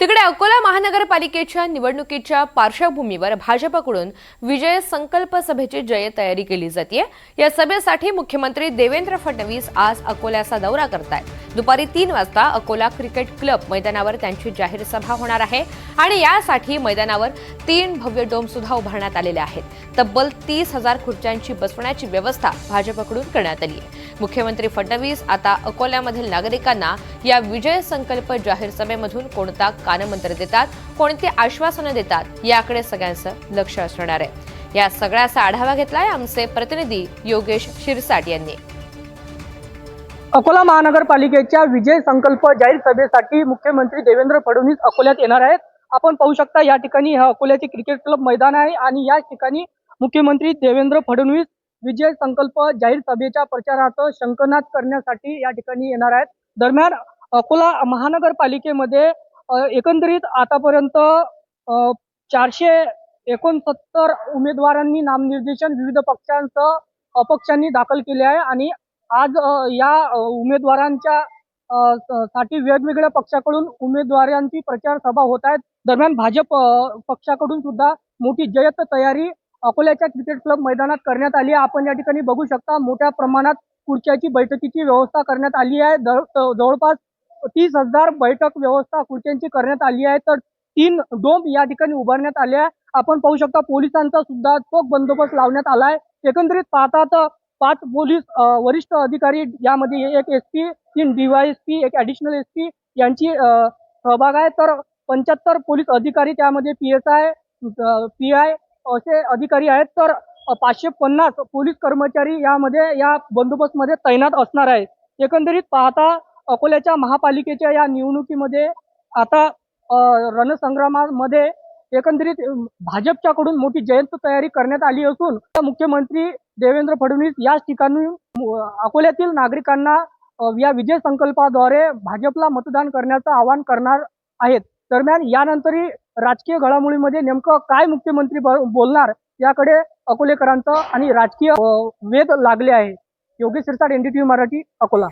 तिकडे अकोला महानगरपालिकेच्या निवडणुकीच्या पार्श्वभूमीवर भाजपकडून विजय संकल्प सभेची जय तयारी केली जाते या सभेसाठी मुख्यमंत्री देवेंद्र फडणवीस आज अकोल्याचा दौरा करतायत. दुपारी तीन वाजता अकोला क्रिकेट क्लब मैदानावर त्यांची जाहीर सभा होणार आहे आणि यासाठी मैदानावर तीन भव्य डोम सुद्धा उभारण्यात आलेले आहेत. तब्बल तीस हजार खुर्च्यांची बसवण्याची व्यवस्था भाजपकडून करण्यात आली आहे मुख्यमंत्री फडणवीस आता अकोल्यामधील नागरिकांना या विजय संकल्प जाहीर सभेमधून कोणता कानमंत्र देतात कोणती आश्वासनं देतात याकडे सगळ्यांचं लक्ष असणार आहे. या सगळ्याचा आढावा घेतलाय आमचे प्रतिनिधी योगेश शिरसाट यांनी. अकोला महानगरपालिकेच्या विजय संकल्प जाहीर सभेसाठी मुख्यमंत्री देवेंद्र फडणवीस अकोल्यात येणार आहेत. आपण पाहू शकता या ठिकाणी अकोल्याचे क्रिकेट क्लब मैदान आहे आणि या ठिकाणी मुख्यमंत्री देवेंद्र फडणवीस विजय संकल्प जाहीर सभेच्या प्रचारार्थ शंकनाद करण्यासाठी या ठिकाणी येणार आहेत. दरम्यान अकोला महानगरपालिकेमध्ये एकंदरीत आतापर्यंत अ, चारशे एकोणसत्तर उमेदवारांनी नामनिर्देशन विविध पक्षांचं अपक्षांनी दाखल केले आहे आणि आज या उमेदवारांच्या साठी वेगवेगळ्या पक्षाकडून उमेदवारांची प्रचार सभा होत आहेत. दरम्यान भाजप पक्षाकडून सुद्धा मोठी जयत तयारी अकोल्याच्या क्रिकेट क्लब मैदानात करण्यात आली आहे. आपण या ठिकाणी बघू शकता मोठ्या प्रमाणात खुर्च्याची बैठकीची व्यवस्था करण्यात आली आहे. जवळ- जवळपास तीस हजार बैठक व्यवस्था खुर्च्यांची करण्यात आली आहे. तर तीन डोम या ठिकाणी उभारण्यात आले आहे. आपण पाहू शकता पोलिसांचा सुद्धा चोख बंदोबस्त लावण्यात आला आहे. एकंदरीत पाहता तर पाच पोलीस वरिष्ठ अधिकारी यामध्ये एक एस पी तीन डीवायएसपी एक ऍडिशनल एस पी यांची सहभाग आहे. तर पंच्याहत्तर पोलीस अधिकारी त्यामध्ये P S I P I असे अधिकारी आहेत. तर पाचशे पन्नास पोलीस कर्मचारी यामध्ये या बंदोबस्तमध्ये तैनात असणार आहे एकंदरीत पाहता अकोल्याच्या महापालिकेच्या या निवडणुकीमध्ये आता रणसंग्रामामध्ये एकंदरीत भाजपच्याकडून मोठी जयंत तयारी करण्यात आली असून मुख्यमंत्री देवेंद्र फडणवीस याच ठिकाणी अकोल्यातील नागरिकांना या विजय संकल्पाद्वारे भाजपला मतदान करण्याचं आवाहन करणार आहेत. दरम्यान यानंतरही राजकीय घडामोडीमध्ये नेमकं काय मुख्यमंत्री ब- बोलणार याकडे अकोलेकरांचं आणि राजकीय वेध लागले आहे. योगेश सिरसाट एनडीटीव्ही मराठी अकोला.